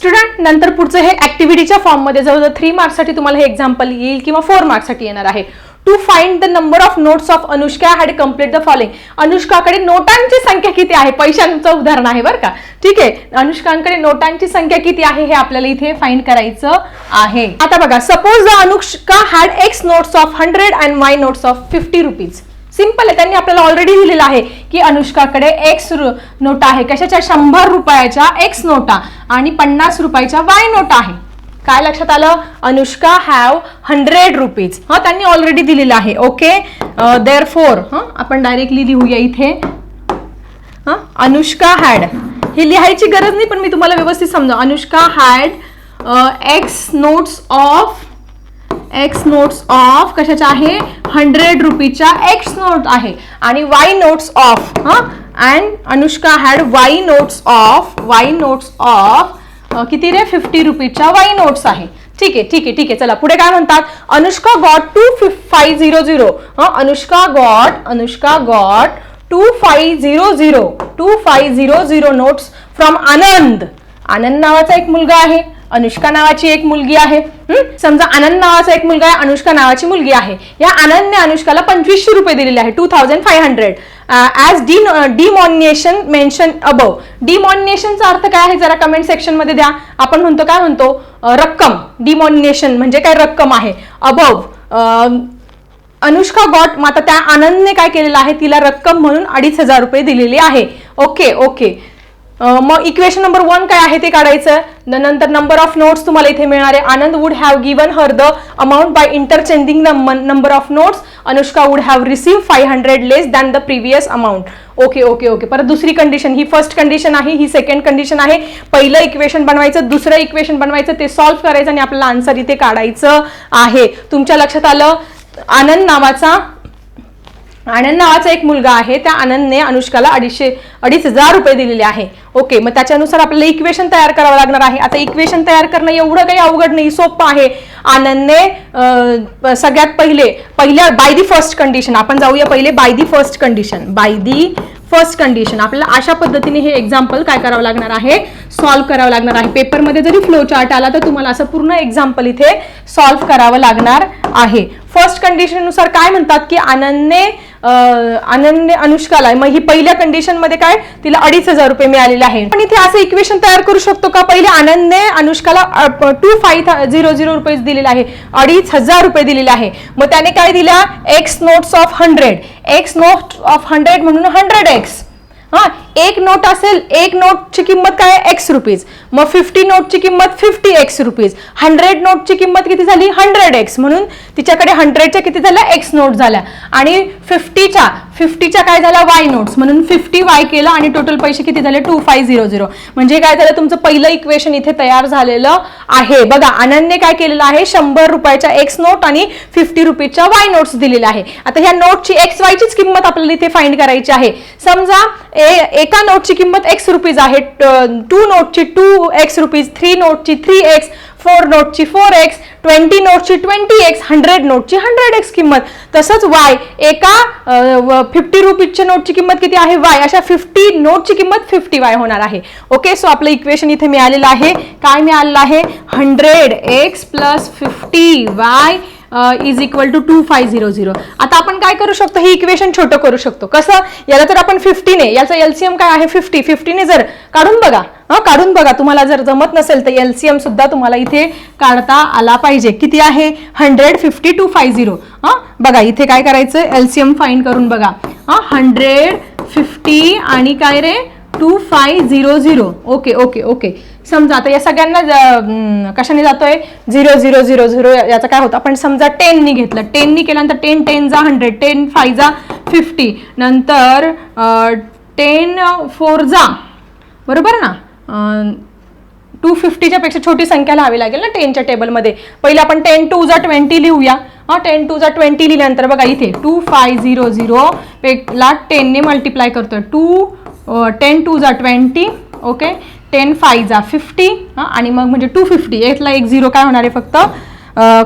Student नंतर पुढचं हे ऍक्टिव्हिटीच्या फॉर्ममध्ये जवळजवळ थ्री मार्क्ससाठी तुम्हाला हे एक्झाम्पल येईल किंवा फोर मार्क्ससाठी येणार आहे. To find the number of notes of Anushka had complete the following अनुष्काकडे नोटांची संख्या किती आहे? पैशांचं उदाहरण आहे बरं का. ठीक आहे. अनुष्कांकडे नोटांची संख्या किती आहे हे आपल्याला इथे फाइंड करायचं आहे. आता बघा suppose the Anushka had X notes of hundred and Y notes of fifty rupees simple आहे. त्यांनी आपल्याला ऑलरेडी दिलेलं आहे की अनुष्काकडे एक्स नोटा आहे. कशाच्या? शंभर रुपयाच्या एक्स नोटा आणि पन्नास रुपयाच्या वाय नोटा आहे. काय लक्षात आलं? अनुष्का हॅव हंड्रेड रुपीज हा त्यांनी ऑलरेडी दिलेलं आहे. ओके देअर फोर हा आपण डायरेक्टली लिहूया इथे. हा अनुष्का हॅड हे लिहायची गरज नाही पण मी तुम्हाला व्यवस्थित समजा. Anushka had X notes of X notes of कशाच्या आहे? हंड्रेड रुपीच्या एक्स नोट आहे. आणि वाय नोट्स ऑफ हा? And Anushka had Y notes of Y notes of किती रे? फिफ्टी रुपीच्या वाय नोट्स आहे. ठीक आहे ठीक आहे ठीक आहे. चला पुढे काय म्हणतात? Anushka got two five zero zero हां? Anushka got Anushka got two five zero zero two five zero zero notes from Anand Anand नावाचा एक मुलगा आहे. अनुष्का नावाची एक मुलगी आहे. समजा आनंद नावाचा एक मुलगा आहे अनुष्का नावाची मुलगी आहे. या आनंदने अनुष्काला पंचवीसशे रुपये दिलेले आहे two thousand five hundred as the denomination mentioned above डिमॉनिएशनचा अर्थ काय आहे? जरा कमेंट सेक्शनमध्ये द्या. आपण म्हणतो काय म्हणतो? रक्कम. डिमॉनिनेशन म्हणजे काय रक्कम आहे? अबव अनुष्का गॉट मग आता त्या आनंदने काय केलेलं आहे? तिला रक्कम म्हणून अडीच हजार रुपये दिलेली आहे. ओके ओके मग इक्वेशन नंबर वन काय आहे ते काढायचं? न- नंतर नंबर ऑफ नोट्स तुम्हाला इथे मिळणार. आहे Anand would have given her the amount by interchanging the number of notes Anushka would have receive five hundred less than the previous amount okay okay okay परत दुसरी कंडिशन ही first condition आहे ही second condition आहे. पहिलं equation बनवायचं दुसरं equation बनवायचं ते solve करायचं आणि आपल्याला आन्सर इथे काढायचं आहे. तुमच्या लक्षात आलं? आनंद नावाचा आनंद नावाचा एक मुलगा आहे. त्या आनंदने अनुष्काला अडीचशे अडीच हजार रुपये दिलेले आहे. ओके मग त्याच्यानुसार आपल्याला इक्वेशन तयार करावं लागणार आहे. आता इक्वेशन तयार करणं एवढं काही अवघड नाही सोपं आहे. आनंदने सगळ्यात पहिले पहिल्या बाय दी फर्स्ट कंडिशन आपण जाऊया पहिले by the first condition by the first condition आपल्याला अशा पद्धतीने हे एक्झाम्पल काय करावं लागणार आहे? सॉल्व्ह करावं लागणार आहे. पेपरमध्ये जरी फ्लो चार्ट आला तर तुम्हाला असं पूर्ण एक्झाम्पल इथे सॉल्व्ह करावं लागणार आहे. फर्स्ट कंडिशननुसार काय म्हणतात की आनंदने आनंदने अनुष्काला मग ही पहिल्या कंडिशनमध्ये काय? तिला अडीच हजार रुपये मिळालेले आहे पण इथे असं इक्वेशन तयार करू शकतो का? पहिले आनंदने अनुष्काला टू फाईव्ह झिरो झिरो रुपये दिलेले आहे. अडीच हजार रुपये दिलेले आहे. मग त्याने काय दिला X notes of hundred X notes of hundred म्हणून हंड्रेड एक्स हा एक नोट असेल एक नोटची किंमत काय? एक्स रुपीज मग फिफ्टी नोटची किंमत फिफ्टी एक्स रुपीज हंड्रेड नोटची किंमत किती झाली? हंड्रेड एक्स म्हणून तिच्याकडे हंड्रेडच्या किती झाल्या? एक्स नोट झाल्या. आणि फिफ्टीच्या फिफ्टीच्या काय झाल्या? वाय नोट्स म्हणून फिफ्टी वाय केलं आणि टोटल पैसे किती झाले? टू फाय झिरो झिरो म्हणजे काय झालं? तुमचं पहिलं इक्वेशन इथे तयार झालेलं आहे. बघा आनंदने काय केलेलं आहे? शंभर रुपयाच्या एक्स नोट आणि फिफ्टी रुपीजच्या वाय नोट्स दिलेल्या आहे. आता ह्या नोटची एक्स वायचीच किंमत आपल्याला इथे फाइंड करायची आहे. समजा ए- एका नोटची किंमत एक्स रुपीज आहे टू नोटची टू एक्स रुपीज थ्री नोटची थ्री एक्स फोर नोटची फोर एक्स ट्वेंटी नोटची ट्वेंटी एक्स हंड्रेड नोटची हंड्रेड एक्स किंमत. तसंच वाय एका फिफ्टी रुपीजच्या नोटची किंमत किती आहे? वाय अशा फिफ्टी नोटची किंमत फिफ्टी वाय होणार आहे. ओके सो आपलं इक्वेशन इथे मिळालेलं आहे. काय मिळालेलं आहे? Hundred X plus fifty Y is equal to two five zero zero आता आपण काय करू शकतो? हे इक्वेशन छोटं करू शकतो. कसं? याला तर आपण फिफ्टीने याचा एलसीएम काय आहे? फिफ्टी फिफ्टीने जर काढून बघा. हा काढून बघा. तुम्हाला जर जमत नसेल तर एलसीएम सुद्धा तुम्हाला इथे काढता आला पाहिजे. किती आहे? Hundred fifty two five zero हां बघा इथे काय करायचं? एलसीएम फाईन करून बघा. हां हंड्रेड फिफ्टी आणि काय रे? Two five zero zero okay okay okay समजा आता या सगळ्यांना कशाने जातोय? झिरो झिरो झिरो झिरो याचा काय होतं? आपण समजा टेननी घेतलं. टेननी केल्यानंतर टेन टेन जा हंड्रेड टेन फाय जा फिफ्टी नंतर टेन फोर जा. बरोबर ना? टू फिफ्टीच्या पेक्षा छोटी संख्या लावावी लागेल ना टेनच्या टेबलमध्ये. पहिले आपण टेन टू जा ट्वेंटी लिहूया. हा टेन टू जा ट्वेंटी लिहिल्यानंतर बघा इथे टू फाय झिरो झिरो पेला टेनने मल्टिप्लाय करतोय. टू टेन टू जा ट्वेंटी ओके टेन फायजा फिफ्टी आणि मग म्हणजे टू फिफ्टी. यातला एक झिरो काय होणार आहे फक्त?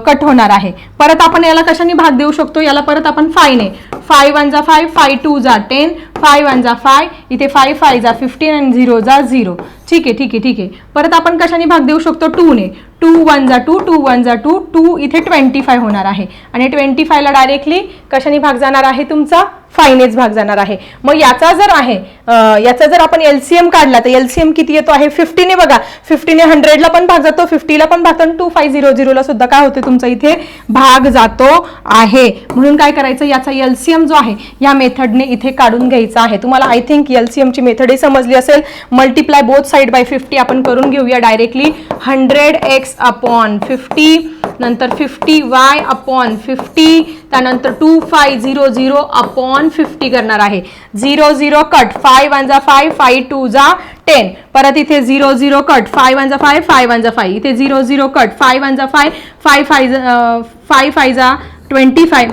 कट होणार आहे. परत आपण याला कशाने भाग देऊ शकतो? याला परत आपण फायने फाय वन जा फाय फाय टू जा टेन फाय वन जा फाय. इथे फाय फाय जा फिफ्टीन आणि झिरो जा झिरो. ठीक आहे ठीक आहे ठीक आहे. परत आपण कशाने भाग देऊ शकतो? टूने. टू वन जा टू टू वन जा टू टू इथे ट्वेंटी फाय होणार आहे. आणि ट्वेंटी फायला डायरेक्टली कशाने भाग जाणार आहे तुमचा? फायनेच भाग जाणार आहे. मग याचा जर आहे याचा जर आपण एलसीएम काढला तर एलसीएम किती येतो आहे? फिफ्टीने बघा. फिफ्टीने हंड्रेडला पण भाग जातो फिफ्टीला पण भाग जातो टू फाय झिरो झिरोला सुद्धा काय होते तुमचा इथे? भाग जातो आहे. म्हणून काय करायचं? याचा एलसीएम जो आहे या मेथडने इथे काढून घ्यायचा आहे. तुम्हाला आय थिंक एलसीएमची मेथडही समजली असेल. Multiply both side by fifty आपण करून घेऊया directly hundred x upon fifty नंतर फिफ्टी वाय अपॉन फिफ्टी त्यानंतर two five zero zero upon fifty करणार आहे. Zero zero cut five one जा फाय फाय टू जा टेन परत इथे zero zero cut five one जा फाय फाय वन जा फाय इथे zero zero cut five one जा five five five five five जा ट्वेंटी फाय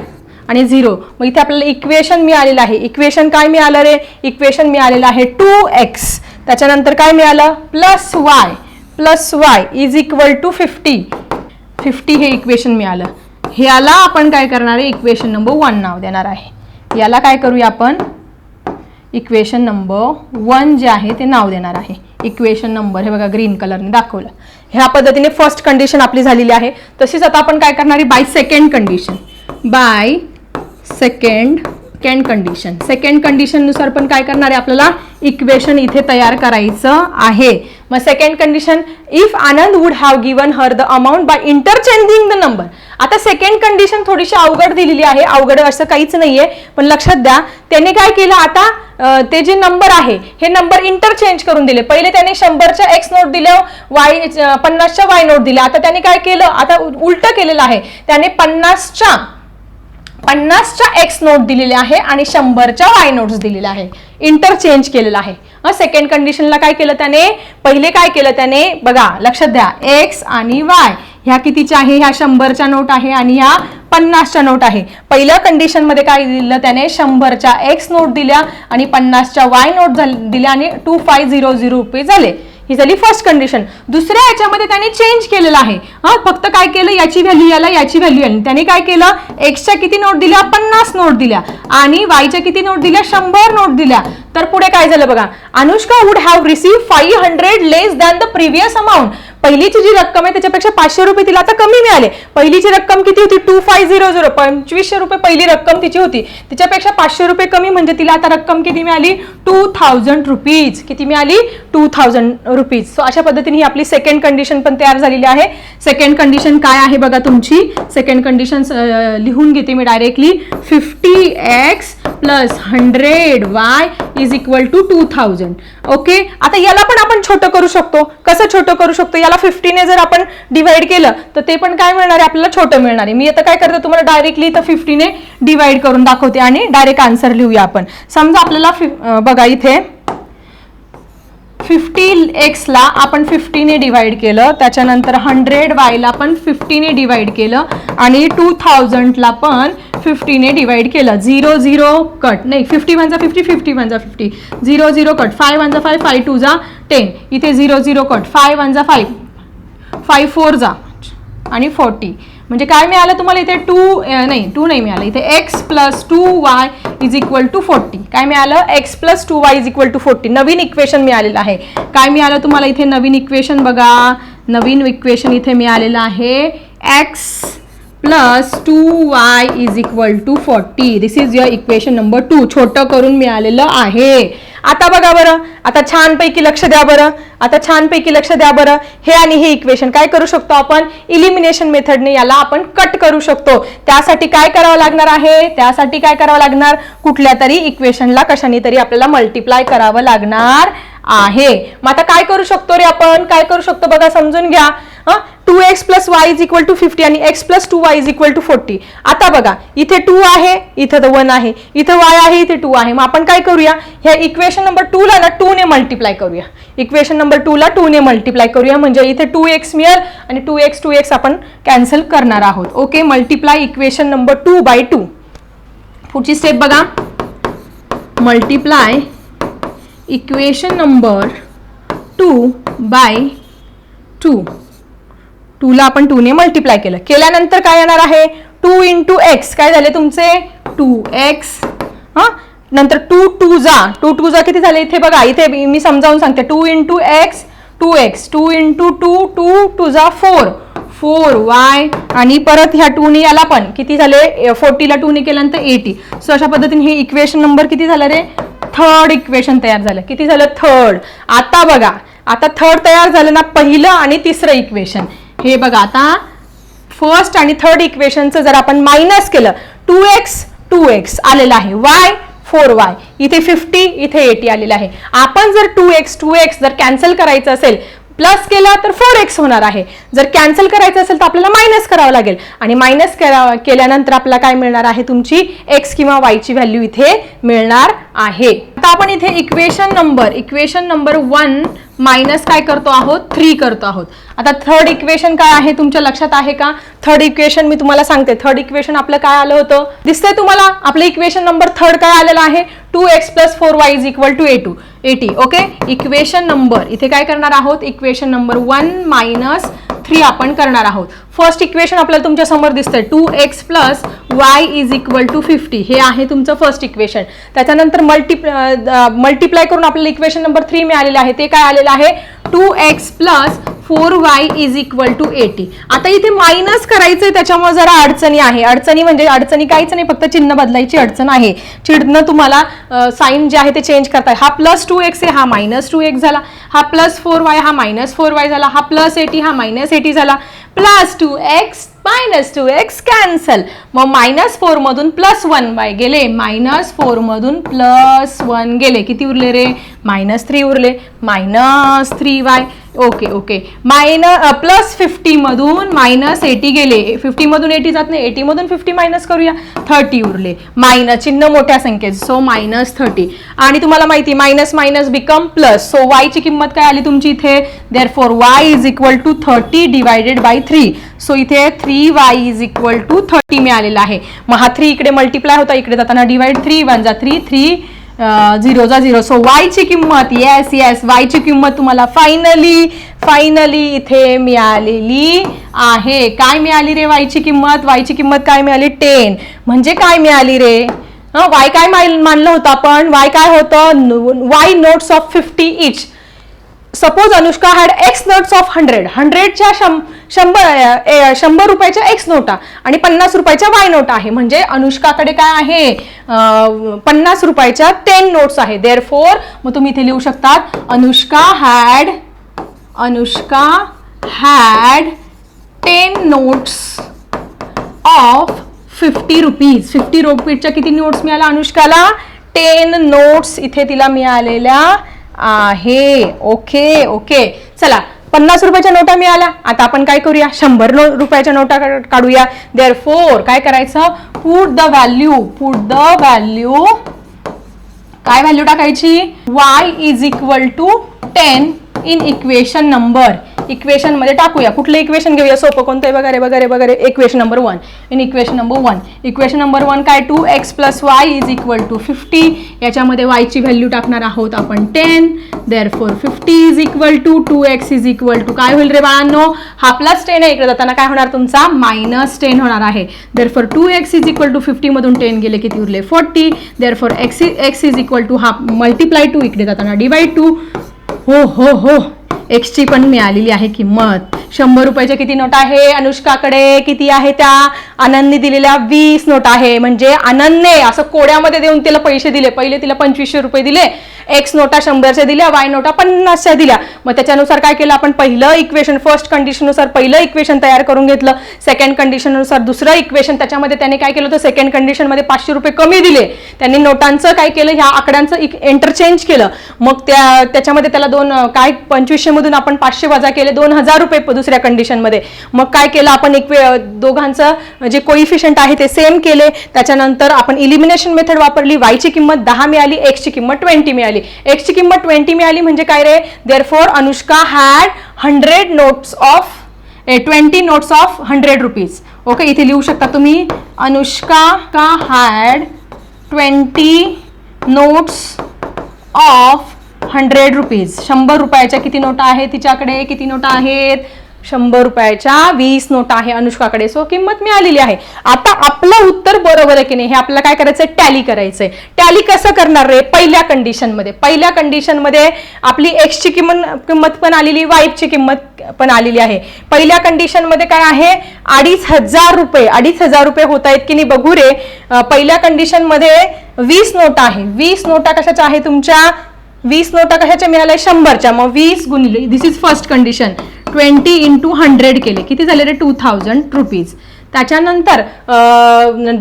आणि झिरो मग इथे आपल्याला इक्वेशन मिळालेलं आहे. इक्वेशन काय मिळालं रे? इक्वेशन मिळालेलं आहे टू एक्स त्याच्यानंतर काय मिळालं? Plus y. Plus y is equal to fifty fifty हे इक्वेशन मिळालं. ह्याला आपण काय करणार आहे? इक्वेशन नंबर वन नाव देणार आहे. याला काय करूया आपण? इक्वेशन नंबर वन जे आहे ते नाव देणार आहे. इक्वेशन नंबर हे बघा ग्रीन कलरने दाखवलं. ह्या पद्धतीने फर्स्ट कंडिशन आपली झालेली आहे. तशीच आता आपण काय करणार आहे? By second condition by second second condition second कंडिशननुसार पण काय करणार आहे आपल्याला? इक्वेशन इथे तयार करायचं आहे. मग second condition if Anand would have given her the amount by interchanging the number आता सेकंड कंडिशन थोडीशी अवघड दिलेली आहे. अवघड असं काहीच नाहीये. पण लक्षात द्या त्याने काय केलं आता? ते जे नंबर आहे हे नंबर इंटरचेंज करून दिले. पहिले त्याने शंभरच्या एक्स नोट दिल्या वाय पन्नासच्या वाय नोट दिल्या. आता त्याने काय केलं? आता उलट केलेलं आहे. त्याने पन्नासच्या पन्नासच्या एक्स नोट दिलेले आहे आणि शंभरच्या वाय नोट्स दिलेल्या आहे. इंटरचेंज केलेलं आहे. सेकंड कंडिशनला काय केलं त्याने? पहिले काय केलं त्याने? बघा लक्षात द्या. एक्स आणि वाय ह्या कितीच्या आहे? ह्या शंभरच्या नोट आहे आणि ह्या पन्नासच्या नोट आहे. पहिल्या कंडिशनमध्ये काय दिलं त्याने? शंभरच्या एक्स नोट दिल्या आणि पन्नासच्या वाय नोट दिल्या आणि टू फाय झिरो झिरो रुपये झाले. ही झाली फर्स्ट कंडिशन दुसऱ्या याच्यामध्ये त्याने चेंज केलेलं आहे. हा फक्त काय केलं? याची व्हॅल्यू याला याची व्हॅल्यू आली त्याने काय केलं? एक्सच्या किती नोट दिल्या? पन्नास नोट दिल्या. आणि वायच्या किती नोट दिल्या? शंभर नोट दिल्या. तर पुढे काय झालं बघा? Anushka would have receive five hundred less than the previous amount पहिलीची जी रक्कम आहे त्याच्यापेक्षा पाचशे रुपये तिला आता कमी मिळाले. पहिलीची रक्कम किती होती? टू फाय झिरो झिरो पंचवीसशे रुपये पहिली रक्कम तिची होती. तिच्यापेक्षा पाचशे रुपये कमी म्हणजे तिला आता रक्कम किती मिळाली? टू थाउजंड रुपीज किती मिळाली? टू थाउजंड रुपीज सो अशा पद्धतीने ही आपली सेकंड कंडिशन पण तयार झालेली आहे. सेकंड कंडिशन काय आहे बघा तुमची? सेकंड कंडिशन लिहून घेते मी directly fifty x plus hundred y is equal to two thousand okay आता याला पण आपण छोटं करू शकतो. कसं छोटं करू शकतो? याला फिफ्टीने जर आपण डिवाइड केलं तर ते पण काय मिळणार आहे? आपल्याला छोटं मिळणार आहे. मी आता काय करते तुम्हाला डायरेक्टली तर फिफ्टीने डिवाइड करून दाखवते आणि डायरेक्ट आन्सर लिहूया आपण. समजा आपल्याला बघा इथे फिफ्टी एक्सला आपण फिफ्टीने डिवाइड केलं त्याच्यानंतर हंड्रेड वायला पण फिफ्टीने डिवाइड केलं आणि टू थाउजंडला पण फिफ्टीने डिवाइड केलं. झिरो झिरो कट नाही fifty one fifty fifty वनचा fifty zero zero cut five वनचा five five two जा टेन इथे zero zero cut five one जा फाय फाय फोर जा. आणि फोर्टी म्हणजे काय मिळालं तुम्हाला इथे? टू नाही टू नाही मिळालं. इथे x plus two y is equal to forty काय मिळालं? X plus two y is equal to forty Naveen equation मिळालेलं आहे. काय मिळालं तुम्हाला इथे? नवीन इक्वेशन बघा. नवीन इक्वेशन इथे मिळालेलं आहे. X plus two y is equal to forty. This is your equation number two छोटं करून मिळालेलं आहे. आता बघा बरं. आता छानपैकी लक्ष द्या बरं. आता छानपैकी लक्ष द्या बरं. हे आणि हे इक्वेशन काय करू शकतो आपण? इलिमिनेशन मेथडने याला आपण कट करू शकतो. त्यासाठी काय करावं लागणार आहे? त्यासाठी काय करावं लागणार? कुठल्या तरी इक्वेशनला कशाने तरी आपल्याला मल्टिप्लाय करावं लागणार आहे. मग आता काय करू शकतो रे आपण? काय करू शकतो? बघा समजून घ्या. Two x plus y is equal to fifty आणि x plus two y is equal to forty आता बघा इथे टू आहे इथं तर वन आहे. इथं वाय आहे इथे टू आहे. मग आपण काय करूया? ह्या इक्वेशन नंबर टूला ना टू ने मल्टिप्लाय करूया. इक्वेशन नंबर टूला टू ने मल्टिप्लाय करूया. म्हणजे इथे टू एक्स मिळेल आणि टू एक्स टू एक्स आपण कॅन्सल करणार आहोत. Okay multiply equation number two by two पुढची स्टेप बघा. Multiply equation number two by two टूला आपण टूने मल्टिप्लाय केलं. केल्यानंतर काय येणार आहे? टू इंटू एक्स काय झाले तुमचे? टू एक्स हां? नंतर टू टू जा. टू टू जा किती झाले इथे बघा. इथे मी समजावून सांगते. Two into x two x two into two two two जा फोर फोर वाय आणि परत ह्या टूने याला पण किती झाले? फोर्टीला टूनी केल्यानंतर एटी सो अशा पद्धतीने हे इक्वेशन नंबर किती झालं रे? थर्ड इक्वेशन तयार झालं. किती झालं? थर्ड आता बघा. आता थर्ड तयार झालं ना पहिलं आणि तिसरं इक्वेशन हे बघा आता. फर्स्ट आणि थर्ड इक्वेशनचं जर आपण मायनस केलं टू एक्स टू एक्स आलेलं आहे. वाय फोर वाय इथे फिफ्टी इथे एटी आलेलं आहे. आपण जर टू एक्स टू एक्स जर कॅन्सल करायचं असेल प्लस केला तर फोर एक्स होणार आहे. जर कॅन्सल करायचं असेल तर आपल्याला मायनस करावं लागेल. आणि मायनस केल्यानंतर आपल्याला काय मिळणार आहे? तुमची एक्स किंवा वायची व्हॅल्यू इथे मिळणार आहे. आता आपण इथे equation number equation number one minus काय करतो आहोत? थ्री करतो आहोत. आता थर्ड इक्वेशन काय आहे? तुमच्या लक्षात आहे का? थर्ड इक्वेशन मी तुम्हाला सांगते. थर्ड इक्वेशन आपलं काय आलं होतं? दिसतंय तुम्हाला? आपलं इक्वेशन नंबर थर्ड काय आलेलं आहे? Two x plus four y is equal to a two eighty okay equation number इथे काय करणार आहोत? Equation number one minus three आपण करणार आहोत. फर्स्ट इक्वेशन आपल्याला तुमच्यासमोर दिसतंय. Two x plus y is equal to fifty हे आहे तुमचं फर्स्ट इक्वेशन त्याच्यानंतर मल्टी मल्टिप्लाय करून आपल्याला इक्वेशन नंबर थ्री मिळालेलं आहे. ते काय आलेलं आहे? Two x plus four y is equal to eighty. आता इथे मायनस करायचंय त्याच्यामुळे जरा अडचणी आहे. अडचणी म्हणजे अडचणी काहीच नाही फक्त चिन्ह बदलायची अडचण आहे. चिन्ह तुम्हाला साईन जे आहे ते चेंज करताय. हा प्लस टू एक्स आहे हा मायनस टू एक्स झाला. हा प्लस फोर वाय हा मायनस फोर वाय झाला. हा प्लस एटी हा मायनस एटी झाला. Plus two x minus two x cancel मग मायनस फोरमधून प्लस वन वाय गेले. मायनस फोरमधून प्लस वन गेले. किती उरले रे? मायनस थ्री उरले. Minus three y okay okay minus plus फिफ्टीमधून minus eighty गेले. फिफ्टीमधून एटी जात नाही. एटीमधून फिफ्टी मायनस करूया. थर्टी उरले. मायनस चिन्ह मोठ्या संख्येत. सो मायनस थर्टी आणि तुम्हाला माहिती minus minus become plus so वायची किंमत काय आली तुमची इथे? Therefore y is equal to thirty divided by three so इथे three y is equal to thirty मिळालेला आहे. मग हा थ्री इकडे मल्टिप्लाय होता इकडे जाताना डिवाइड थ्री वन जा थ्री थ्री झिरोचा झिरो सो वायची किंमत येस येस वायची किंमत तुम्हाला फायनली फायनली इथे मिळालेली आहे. काय मिळाली रे वायची किंमत? वायची किंमत काय मिळाली? टेन म्हणजे काय मिळाली रे? वाय काय मानलं होतं आपण? वाय काय होतं? Y notes of fifty each suppose Anushka had x notes of hundred हंड्रेडच्या शं शंभर शंभर रुपयाच्या एक्स नोटा आणि पन्नास रुपयाच्या वाय नोटा आहे. म्हणजे अनुष्काकडे काय आहे? पन्नास रुपयाच्या टेन नोट्स आहे. देअर फोर मग तुम्ही इथे लिहू शकतात Anushka had Anushka had ten notes of fifty rupees fifty रुपीजच्या किती नोट्स मिळाल्या अनुष्काला? टेन नोट्स इथे तिला मिळालेल्या आहे. Okay okay. चला पन्नास रुपयाच्या नोटा मिळाल्या. आता आपण काय करूया? शंभर नो रुपयाच्या नोटा काढूया. देअर फोर काय करायचं? Put the value put the value काय व्हॅल्यू टाकायची? Y is equal to ten in equation number इक्वेशनमध्ये टाकूया. कुठलं इक्वेशन घेऊया? सोपं कोणतं आहे? वगैरे वगैरे वगैरे equation number one. In equation number one. Equation number one काय? Two x plus y is equal to fifty याच्यामध्ये वायची व्हॅल्यू टाकणार आहोत आपण ten therefore fifty is equal to two x is equal to काय होईल रे बाळांनो? हा प्लस टेन आहे इकडे जाताना. काय होणार तुमचा? मायनस टेन होणार आहे. Therefore two x is equal to फिफ्टीमधून ten गेले किती उरले? Forty therefore x x is equal to हा मल्टिप्लाय टू इकडे जाताना. डिवाइड टू हो हो हो. एक्सची पण मिळालेली आहे किंमत. शंभर रुपयाच्या किती नोट आहे? अनुष्काकडे किती आहे त्या? आनंदने दिलेल्या वीस नोट आहे. म्हणजे आनंदने असं कोड्यामध्ये देऊन तिला पैसे दिले. पहिले तिला पंचवीसशे रुपये दिले. एक्स नोटा शंभरच्या दिल्या वाय नोटा पन्नासच्या दिल्या. मग त्याच्यानुसार काय केलं आपण? पहिलं इक्वेशन फर्स्ट कंडिशननुसार पहिलं इक्वेशन तयार करून घेतलं. सेकंड कंडिशननुसार दुसरं इक्वेशन त्याच्यामध्ये त्याने काय केलं तर सेकंड कंडिशनमध्ये पाचशे रुपये कमी दिले. त्यांनी नोटांचं काय केलं? ह्या आकड्यांचं एंटरचेंज केलं. मग त्या त्याच्यामध्ये त्याला दोन काय? पंचवीसशे मधून आपण पाचशे वजा केले दोन हजार रुपये प- दुसऱ्या कंडिशनमध्ये मग काय केलं आपण? एक दोघांचं जे कोइफिशियंट आहे ते सेम केले. त्याच्यानंतर आपण इलिमिनेशन मेथड वापरली. वायची किंमत दहा मिळाली एक्सची किंमत ट्वेंटी मिळाली. एक्सची किंमत ट्वेंटी मिळाली म्हणजे काय रे? Therefore Anushka had hundred notes of twenty notes of hundred rupees okay इथे लिहू शकता तुम्ही. अनुष्का का had twenty notes of hundred rupees शंभर रुपयाच्या किती नोटा आहेत तिच्याकडे? किती नोटा आहेत? शंभर रुपयाच्या वीस नोटा आहे अनुष्काकडे. सो किंमत मिळालेली आहे. आता आपलं उत्तर बरोबर आहे की नाही हे आपल्याला काय करायचंय? टॅली करायचंय. टॅली कसं करणार रे? पहिल्या कंडिशनमध्ये पहिल्या कंडिशनमध्ये आपली एक्सची किंमत किंमत पण आलेली वाईफची किंमत पण आलेली आहे. पहिल्या कंडिशनमध्ये काय आहे? अडीच हजार रुपये. अडीच हजार रुपये होत आहेत की नाही? बघू रे. पहिल्या कंडिशनमध्ये वीस नोटा आहे. वीस नोटा कशाच्या आहे तुमच्या? वीस नोटा कशाच्या मिळाल्या शंभरच्या. मग वीस गुणिले this is first condition twenty into hundred केले. किती झाले रे? टू थाउजंड रुपीज त्याच्यानंतर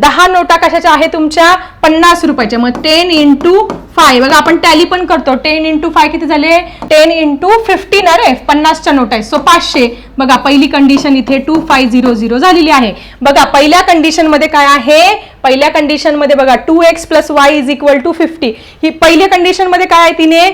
दहा नोटा कशाच्या आहे तुमच्या? पन्नास रुपयाच्या. मग टेन इंटू फाय बघा आपण टॅली पण करतो. टेन इंटू फाय किती झाले? टेन इंटू फिफ्टीन अरे पन्नासच्या नोट आहे सो पाचशे. बघा पहिली कंडिशन इथे टू फाय झिरो झिरो झालेली आहे. बघा पहिल्या कंडिशनमध्ये काय आहे? पहिल्या कंडिशनमध्ये बघा two x plus y is equal to fifty ही पहिल्या कंडिशनमध्ये काय आहे तिने?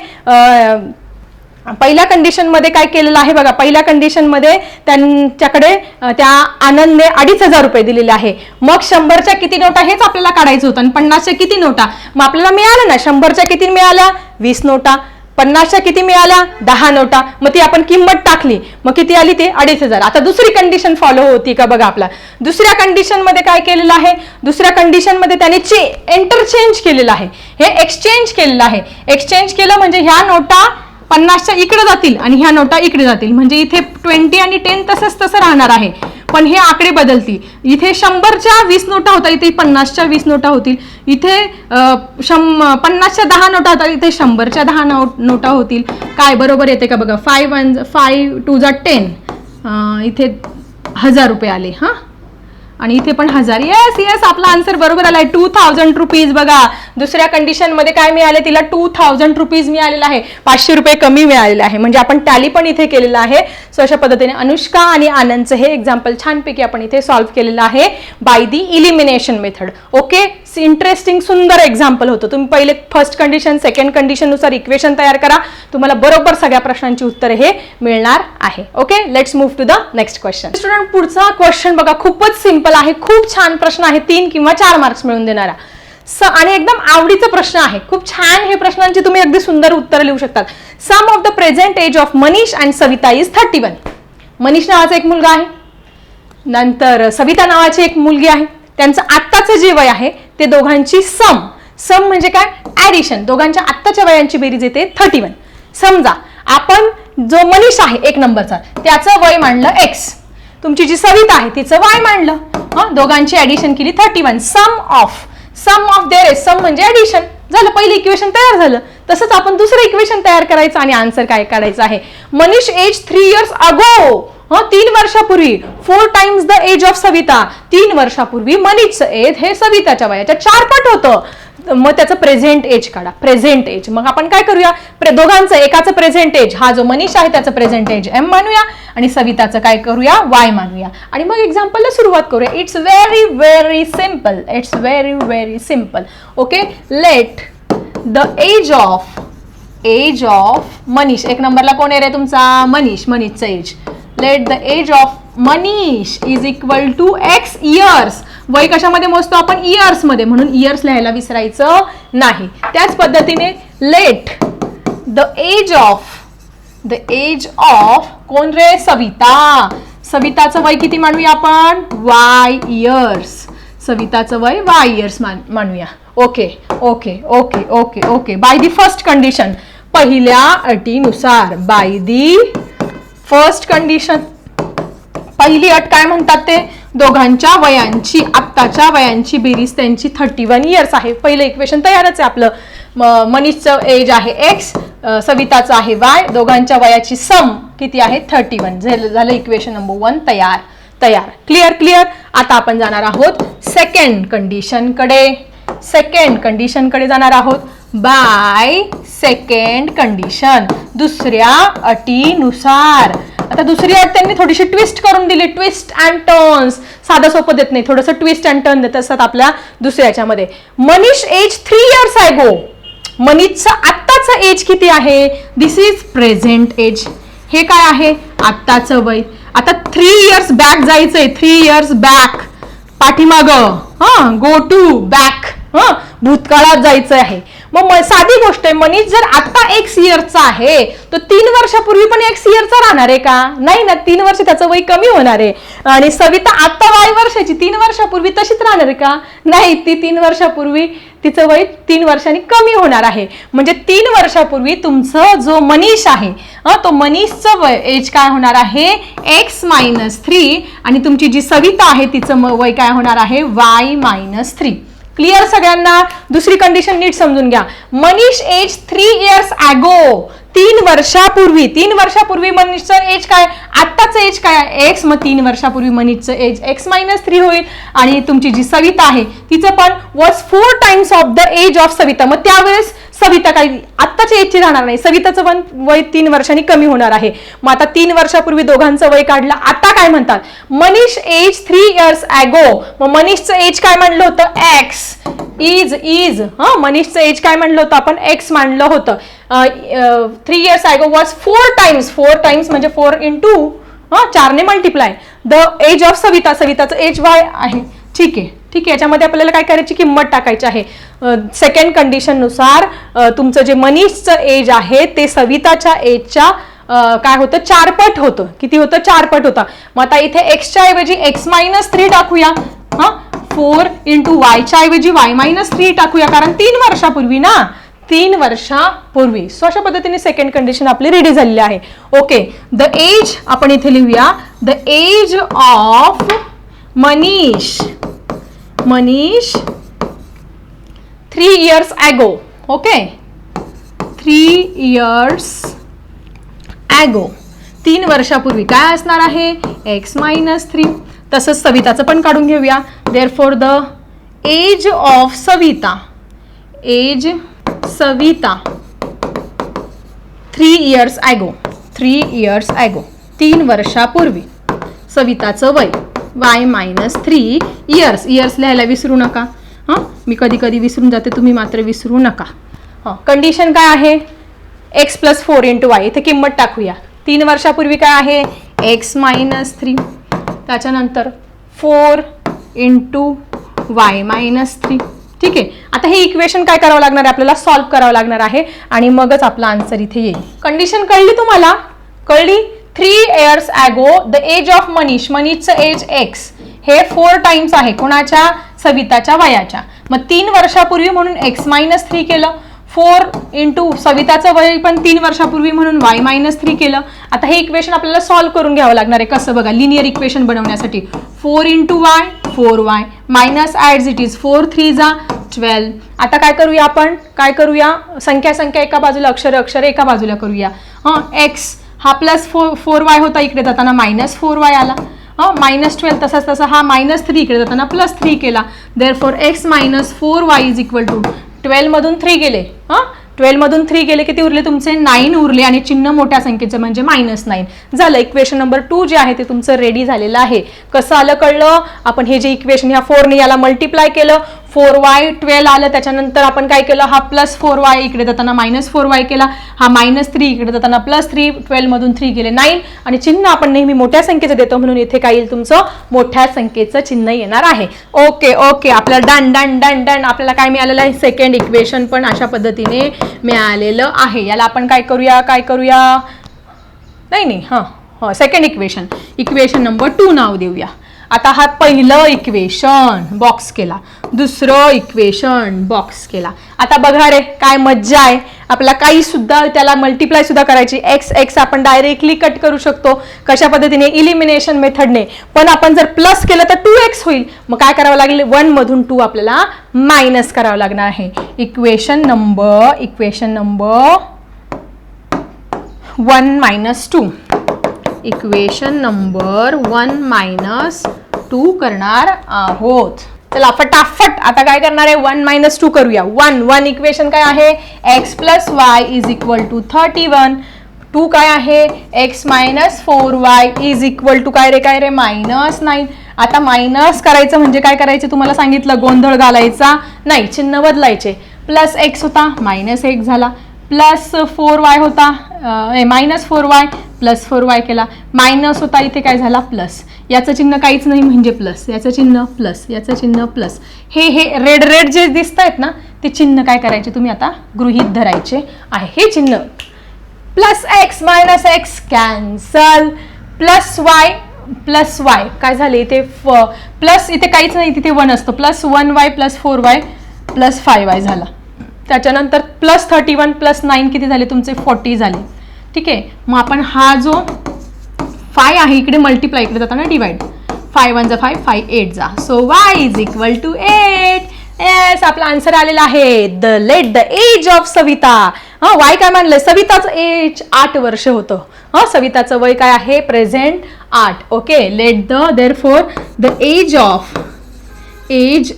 पहिल्या कंडिशनमध्ये काय केलेलं आहे बघा. पहिल्या कंडिशनमध्ये त्यांच्याकडे त्या आनंदने अडीच हजार रुपये दिलेले आहे. मग शंभरच्या किती नोटा हेच आपल्याला काढायचं होतं. आणि पन्नासच्या किती नोटा? मग आपल्याला मिळालं ना? शंभरच्या किती मिळाल्या? वीस नोटा. पन्नासच्या किती मिळाल्या? दहा नोटा. मग ती आपण किंमत टाकली. मग किती आली ते? अडीच हजार. आता दुसरी कंडिशन फॉलो होती का बघा आपला. दुसऱ्या कंडिशनमध्ये काय केलेलं आहे? दुसऱ्या कंडिशनमध्ये त्याने चे इंटरचेंज केलेलं आहे. हे एक्सचेंज केलेलं आहे. एक्सचेंज केलं म्हणजे ह्या नोटा पन्नासच्या इकडे जातील आणि ह्या नोटा इकडे जातील. म्हणजे इथे ट्वेंटी आणि टेन तसंच तसं राहणार आहे. पण हे आकडे बदलतील. इथे शंभरच्या वीस नोटा होता इथे पन्नासच्या वीस नोटा होतील. इथे शं पन्नासच्या दहा नोटा होतात इथे शंभरच्या दहा नो नोटा होतील. काय बरोबर येते का बघा? फाय वन फाय टू जा टेन इथे हजार रुपये आले हां? आणि इथे पण हजार. येस येस आपला आन्सर बरोबर आलाय. टू थाउजंड रुपीज बघा. दुसऱ्या कंडिशनमध्ये काय मिळाले? तिला टू थाउजंड रुपीज मिळालेला आहे. पाचशे रुपये कमी मिळालेला आहे. म्हणजे आपण टॅली पण इथे केलेलं आहे. सो अशा पद्धतीने अनुष्का आणि आनंदचं हे एक्झाम्पल छानपैकी आपण इथे सॉल्व्ह केलेलं आहे by the elimination method okay interesting सुंदर एक्झाम्पल होतं. तुम्ही पहिले फर्स्ट कंडिशन सेकंड कंडिशननुसार इक्वेशन तयार करा. तुम्हाला बरोबर सगळ्या प्रश्नांची उत्तरे हे मिळणार आहे. Okay let's move to the next question student पुढचा क्वेश्चन बघा. खूपच सिंपल आहे. खूप छान प्रश्न आहे. तीन किंवा चार मार्क्स मिळून देणारा. स आणि एकदम आवडीचा प्रश्न आहे. खूप छान हे प्रश्नांची तुम्ही अगदी सुंदर उत्तरं लिहू शकतात. Sum of the present age of Manish and Savita is thirty one Manish नावाचा एक मुलगा आहे. नंतर सविता नावाची एक मुलगी आहे. त्यांचं आत्ताचं जे वय आहे ते दोघांची सम. सम म्हणजे काय? ऍडिशन दोघांच्या आत्ताच्या वयांची बेरीज येते थर्टी वन समजा आपण जो मनीष आहे एक नंबरचा त्याचं वय मांडलं एक्स तुमची जी सविता आहे तिचं वाय मांडलं. हां? दोघांची ऍडिशन केली thirty one sum of sum of their sum म्हणजे ऍडिशन झालं पहिलं इक्वेशन तयार झालं. तसंच आपण दुसरं इक्वेशन तयार करायचं आणि आन्सर काय काढायचं आहे? Manish age three years ago हो, तीन वर्षापूर्वी. Four times the age of Savita. तीन वर्षापूर्वी मनीच एज हे सविताच्या वयाच्या चार पट होतं. मग त्याचं प्रेझेंट एज काढा. प्रेझेंट एज मग आपण काय करूया? प्रे दोघांचं एकाचं प्रेझेंट एज हा जो मनीष आहे त्याचं प्रेझेंट एज एम मानूया. आणि सविताचं काय करूया? वाय मानूया. आणि मग एक्झाम्पलला सुरुवात करूया. It's very very simple it's very very simple okay let the age of age of Manish. एक नंबरला कोण आहे रे तुमचा? Manish. मनीषचं age let the age of Manish is equal to x years वय कशामध्ये मोजतो आपण? इयर्समध्ये म्हणून इयर्स लिहायला विसरायचं नाही. त्याच पद्धतीने let the age of the age of कोण रे? सविता. सविताचं वय किती मानूया आपण? वाय इयर्स सविताचं वय वाय इयर्स मान मानूया okay okay okay okay okay by the first condition पहिल्या अटीनुसार. बाय दी फर्स्ट कंडिशन पहिली अट काय म्हणतात ते? दोघांच्या वयांची आत्ताच्या वयांची बेरीज त्यांची थर्टी वन इयर्स आहे. पहिलं इक्वेशन तयारच आहे आपलं. म- मनीषचं एज आहे एक्स सविताचं आहे वाय दोघांच्या वयाची सम किती आहे? थर्टी वन झालं इक्वेशन नंबर वन तयार. तयार. क्लिअर क्लिअर आता आपण जाणार आहोत सेकंड कंडिशनकडे सेकंड कंडिशनकडे जाणार आहोत. बाय सेकंड कंडिशन दुसऱ्या अटीनुसार. आता दुसरी अट त्यांनी थोडीशी ट्विस्ट करून दिली. ट्विस्ट अँड टर्न्स साधं सोपं देत नाही. थोडंसं ट्विस्ट अँड टर्न देत असतात आपल्या दुसऱ्याच्यामध्ये. मनीष एज थ्री इयर्स आहे गो. मनीषचं आत्ताचं एज किती आहे? दिस इज प्रेझेंट एज हे काय आहे? आत्ताचं वय. आता थ्री इयर्स बॅक जायचंय. थ्री इयर्स बॅक पाठीमाग. हा गो टू बॅक हा भूतकाळात जायचं आहे. मग म- साधी गोष्ट आहे मनीष जर आता एक्स इयरचा आहे तर तीन वर्षापूर्वी पण एक्स इयरचा राहणार आहे का? नाही ना तीन वर्ष त्याचं वय कमी होणार आहे. आणि सविता आता वाय वर्षाची तीन वर्षापूर्वी तशीच राहणार आहे का? नाही ती तीन वर्षापूर्वी तिचं वय तीन वर्षांनी कमी होणार आहे. म्हणजे तीन वर्षापूर्वी तुमचं जो मनीष आहे हं, तो मनीषचं वय एज काय होणार आहे? एक्स मायनस थ्री आणि तुमची जी सविता आहे तिचं म- वय काय होणार आहे? वाय मायनस थ्री क्लिअर सगळ्यांना? दुसरी कंडिशन नीट समजून घ्या. Manish age three years ago तीन वर्षापूर्वी तीन वर्षापूर्वी मनीषचं एज काय? आत्ताचं एज काय एक्स मग तीन वर्षापूर्वी मनीषचं एज एक्स मायनस थ्री होईल. आणि तुमची जी सविता आहे तिचं पण was four times of the age of Savita. मग त्यावेळेस सविता काही आत्ताच्या एजची राहणार नाही. सविताचं पण वय तीन वर्षांनी कमी होणार आहे. मग आता तीन वर्षापूर्वी दोघांचं वय काढलं. आता काय म्हणतात? Manish age three years ago मग मनीषचं एज काय म्हणलं होतं? एक्स इज इज हा मनीषचं एज काय म्हणलं होतं आपण? एक्स मांडलं होतं. Three years ago was four times four times म्हणजे फोर इन टू हा चारने multiply the age of Savita सविताचं age y आहे. ठीक आहे. ठीक आहे. याच्यामध्ये आपल्याला काय करायची किंमत टाकायची आहे? सेकंड कंडिशननुसार तुमचं जे मनीषचं एज आहे ते सविताच्या एजच्या काय होतं? चारपट होतं. किती होतं? चारपट होतं. मग आता इथे एक्सच्या ऐवजी एक्स मायनस थ्री टाकूया. हा? फोर इंटू वायच्या ऐवजी वाय मायनस थ्री टाकूया कारण तीन वर्षापूर्वी ना तीन वर्षापूर्वी. सो अशा पद्धतीने सेकंड कंडिशन आपली रेडी झालेली आहे. ओके द एज आपण इथे लिहूया. The age of Manish. Manish three years ago okay three years ago तीन वर्षापूर्वी काय असणार आहे? एक्स मायनस थ्री तसंच सविताचं पण काढून घेऊया. Therefore the age of Savita. Age Savita. Three years ago three years ago तीन वर्षापूर्वी. सविताचं वय. Y minus three years years लिहायला विसरू नका. हां? मी कधी कधी विसरून जाते तुम्ही मात्र विसरू नका. हां. कंडिशन काय आहे? X plus four into y इथे किंमत टाकूया. तीन वर्षापूर्वी काय आहे? एक्स मायनस थ्री त्याच्यानंतर four into y minus three ठीक आहे? आता हे इक्वेशन काय करावं लागणार आहे? आपल्याला सॉल्व्ह करावं लागणार आहे. आणि मगच आपला आन्सर इथे येईल. कंडिशन कळली तुम्हाला? कळली? Three years ago the age of Manish मनीषचं age x हे फोर टाइम्स आहे. कोणाच्या? सविताच्या वयाच्या. मग तीन वर्षापूर्वी म्हणून एक्स मायनस थ्री केलं. फोर इंटू सविताचं वय पण तीन वर्षापूर्वी म्हणून वाय मायनस थ्री केलं. आता हे इक्वेशन आपल्याला सॉल्व्ह करून घ्यावं लागणार आहे. कसं बघा लिनियर इक्वेशन बनवण्यासाठी. Four into y four y minus adds it is four three जा ट्वेल्व आता काय करूया आपण? काय करूया? संख्या संख्या एका बाजूला अक्षर अक्षर एका बाजूला करूया. हां एक्स हा प्लस फोर फोर वाय होता इकडे जाताना मायनस फोर वाय आला. हां मायनस ट्वेल्व तसाच तसा हा मायनस थ्री इकडे जाताना प्लस थ्री केला. Therefore x minus four y is equal to ट्वेल्वमधून three गेले. हां? ट्वेल्वमधून थ्री गेले किती उरले तुमचे? नाईन उरले आणि चिन्ह मोठ्या संख्येचं म्हणजे मायनस नाईन झालं इक्वेशन नंबर टू जे आहे ते तुमचं रेडी झालेलं आहे. कसं आलं कळलं? आपण हे जे इक्वेशन ह्या फोरने याला मल्टिप्लाय केलं. फोर वाय ट्वेल्व आलं त्याच्यानंतर आपण काय केलं? हा प्लस फोर वाय इकडे जाताना मायनस फोर वाय केला. हा मायनस थ्री इकडे जाताना प्लस थ्री ट्वेल्वमधून थ्री गेले नाईन आणि चिन्ह आपण नेहमी मोठ्या संख्येचं देतो म्हणून इथे काय येईल तुमचं? मोठ्या संख्येचं चिन्ह येणार आहे. ओके ओके आपल्याला डन डन डन डन आपल्याला काय मिळालेलं आहे? सेकंड इक्वेशन पण अशा पद्धतीने मिळालेलं आहे. याला आपण काय करूया? काय करूया? नाही नाही. हां हां. Second equation equation number two नाव देऊया. आता हा पहिलं इक्वेशन बॉक्स केला. दुसरं इक्वेशन बॉक्स केला. आता बघा रे काय मज्जा आहे. आपला काही सुद्धा त्याला मल्टिप्लाय सुद्धा करायची. एक्स एक्स आपण डायरेक्टली कट करू शकतो. कशा पद्धतीने? इलिमिनेशन मेथडने पण आपण जर प्लस केलं तर टू एक्स होईल. मग काय करावं लागेल? वन मधून टू आपल्याला मायनस करावं लागणार आहे. Equation number equation number one minus two equation number one minus two करणार आहोत. चला फटाफट. आता काय करणार आहे? वन मायनस टू करूया. वन वन इक्वेशन काय आहे? X plus y is equal to thirty one two काय आहे? X minus four y is equal to काय रे काय रे? मायनस नाईन आता मायनस करायचं म्हणजे काय करायचं? तुम्हाला सांगितलं गोंधळ घालायचा. नाही चिन्ह बदलायचे. प्लस एक्स होता मायनस एक झाला. प्लस फोर वाय होता minus four y plus four y केला. मायनस होता इथे काय झाला? प्लस याचं चिन्ह काहीच नाही म्हणजे प्लस याचं चिन्ह प्लस याचं चिन्ह प्लस हे हे रेड रेड जे दिसत आहेत ना ते चिन्ह काय करायचे तुम्ही आता? गृहीत धरायचे आहे. हे चिन्ह. Plus x minus x cancel plus y plus y काय झाले इथे? प्लस इथे काहीच नाही तिथे वन असतं. Plus one y plus four y plus five y झाला. त्याच्यानंतर plus thirty one plus nine किती झाले? तुमचे फोर्टी झाले. ठीक आहे? मग आपण हा जो फाय आहे इकडे मल्टिप्लाय इकडे जाताना डिवाइड फाय वन जा फाय फाय एट जा. So y is equal to eight yes आपला आन्सर आलेला आहे. The late the age of Savita. हा वाय काय मानलं? सविताचं एज आठ वर्ष होतं. हा सविताचं वय काय आहे? प्रेझेंट आठ. Okay let the therefore the age of age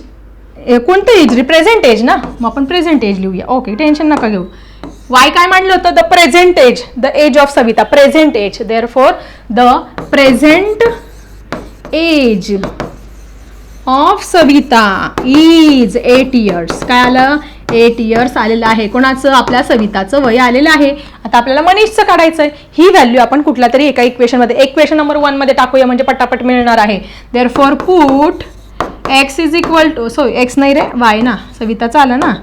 कोणतं एज रिप्रेझेंट एज ना? मग आपण प्रेझेंट एज लिहूया. ओके टेन्शन नका घेऊ. वाय काय मांडलं होतं? The present age the age of Savita present age therefore the present age of Savita is eight years काय आलं? एट इयर्स आलेलं आहे. कोणाचं? आपल्या सविताचं वय आलेलं आहे. आता आपल्याला मनीषचं काढायचं आहे ही व्हॅल्यू आपण कुठल्या तरी एका इक्वेशनमध्ये इक्वेशन नंबर वनमध्ये टाकूया. म्हणजे पटापट मिळणार आहे. Therefore put x is equal to sorry x नाही रे वाय ना. सविताचं आलं ना.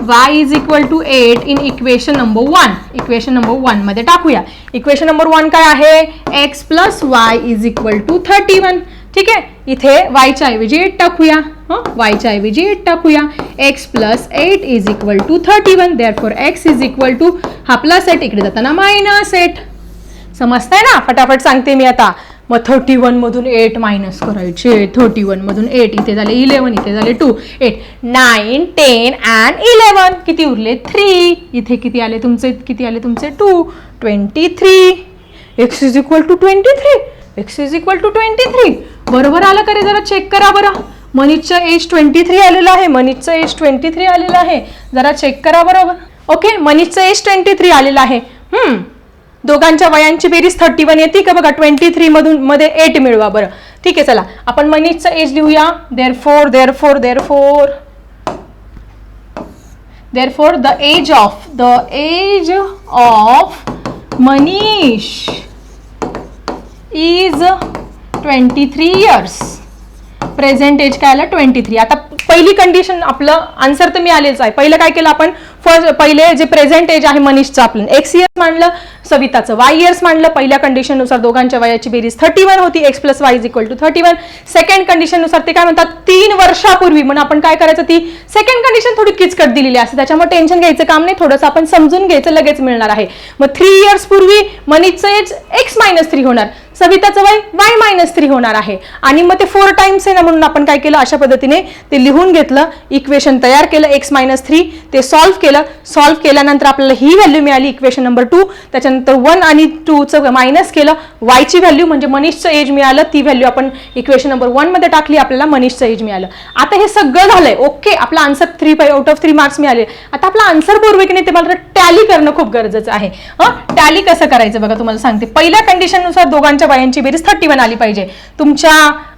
Y is equal to eight in equation number one equation number वनमध्ये टाकूया. इक्वेशन नंबर वन काय आहे? X plus y is equal to thirty one ठीक आहे? इथे वायच्या ऐवजी एट टाकूया. हं? वायच्या ऐवजी एट टाकूया. X plus eight is equal to thirty one therefore x is equal to हा प्लस एट इकडे जाताना मायनस एट समजतंय ना? फटाफट सांगते मी आता. मग थर्टी वनमधून एट मायनस करायचे. थर्टी वनमधून एट इथे झाले इलेवन इथे झाले two eight nine ten and eleven किती उरले? थ्री इथे किती आले तुमचे? किती आले तुमचे? Two twenty three x is equal to twenty three x is equal to twenty three बरोबर आलं का रे? जरा चेक करा बरं. मनीषचं एज ट्वेंटी थ्री आलेलं आहे. मनीषचं एज ट्वेंटी थ्री आलेलं आहे. जरा चेक करा बरोबर. ओके मनीषचं एज ट्वेंटी थ्री आलेलं आहे. हम्म. दोघांच्या वयांची बेरीज थर्टी वन येते का बघा ट्वेंटी थ्री मधून मध्ये एट मिळवा बरं. ठीक आहे चला. आपण मनीषचं एज लिहूया. Therefore therefore therefore therefore the age of the age of Manish is twenty three years present age काय आलं? ट्वेंटी थ्री आता पहिली कंडिशन आपलं आन्सर तर मी आहे. पहिलं काय केलं आपण? फर्स्ट पहिले जे प्रेझेंट एज आहे मनीषचं आपलं. एक्स इयर्स मांडलं सविताचं. वाय इयर्स मांडलं पहिल्या कंडिशननुसार दोघांच्या वयाची बेरीज. थर्टी वन होती x plus y is equal to thirty one second कंडिशननुसार ते काय म्हणतात? तीन वर्षापूर्वी. म्हणून आपण काय करायचं ती? सेकंड कंडिशन थोडी किचकट दिलेली असते. त्याच्यामुळे टेन्शन घ्यायचं काम नाही. थोडंसं आपण समजून घ्यायचं लगेच मिळणार आहे. मग थ्री इयर्स पूर्वी मनीषचं एज एक्स मायनस थ्री होणार. सविताचं वय वाय मायनस थ्री होणार आहे. आणि मग ते फोर टाइम्स आहे ना म्हणून आपण काय केलं? अशा पद्धतीने ते लिहून घेतलं इक्वेशन तयार केलं एक्स मायनस थ्री ते सॉल्व्ह केलं. सॉल्व्ह केल्यानंतर आपल्याला ही व्हॅल्यू मिळाली इक्वेशन नंबर टू त्याच्यानंतर वन आणि टूचं मायनस केलं. वायची व्हॅल्यू म्हणजे मनीषचं एज मिळालं. ती व्हॅल्यू आपण इक्वेशन नंबर वनमध्ये टाकली आपल्याला मनीषचं एज मिळालं. आता हे सगळं झालंय. ओके आपला answer three pie out of three marks मिळाले. आता आपला आन्सर बरोबर की नाही ते मला टॅली करणं खूप गरजेचं आहे. हं? टॅली कसं करायचं बघा तुम्हाला सांगते. पहिल्या कंडिशननुसार दोघांच्या बायांची बेरीज थर्टी वन आली पाहिजे. तुमच्या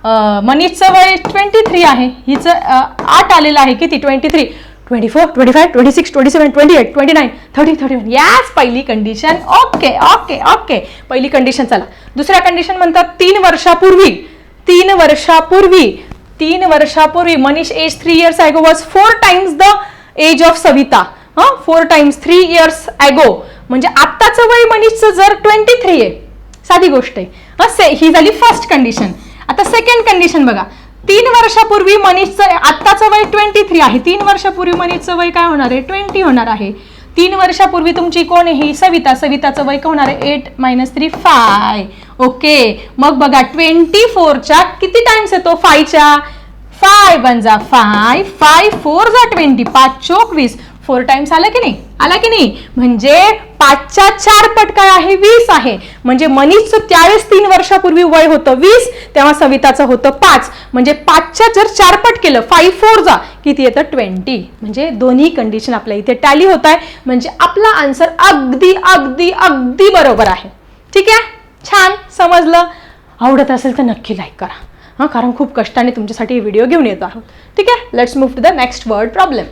मनीषचं वय ट्वेंटी थ्री आहे. हिचं आठ आलेलं आहे. किती? Twenty three twenty four twenty five twenty six twenty seven twenty eight twenty nine thirty thirty one याच पहिली कंडिशन ओके ओके ओके पहिली कंडिशन चला. दुसऱ्या कंडिशन म्हणतात तीन वर्षापूर्वी. तीन वर्षापूर्वी. तीन वर्षापूर्वी. Manish age three years ago was four times the age of Savita. हां? Four times three years ago म्हणजे आत्ताचं वय मनीषचं जर ट्वेंटी थ्री आहे. साधी गोष्ट आहे. असे से ही झाली फर्स्ट कंडिशन आता सेकंड कंडिशन बघा. तीन वर्षापूर्वी मनीषचं आत्ताचं वय ट्वेंटी थ्री आहे. तीन वर्षापूर्वी मनीषचं वय काय होणार आहे? ट्वेंटी होणार आहे. तीन वर्षापूर्वी तुमची कोण आहे? सविता. सविताचं वय काय होणार आहे? Eight minus three five okay मग बघा ट्वेंटी फोरच्या किती टाइम्स येतो? फायच्या फाय वन जा फाय फाय फोर जा ट्वेंटी पाच चोक वीस फोर टाइम्स आला की नाही? आला की नाही? म्हणजे पाचच्या चार पट काय आहे वीस आहे. म्हणजे मनीषचं त्यावेळेस तीन वर्षापूर्वी वय होतं वीस तेव्हा सविताचं होतं पाच. म्हणजे पाचच्या जर चार पट केलं फाईव्ह फोर जा किती येतं? ट्वेंटी म्हणजे दोन्ही कंडिशन आपल्या इथे टॅली होत आहे. म्हणजे आपला आन्सर अगदी अगदी अगदी बरोबर आहे. ठीक आहे? छान. समजलं? आवडत असेल तर नक्की लाईक करा. हां कारण खूप कष्टाने तुमच्यासाठी व्हिडिओ घेऊन येत आहोत. ठीक आहे? Let's move to the next word problem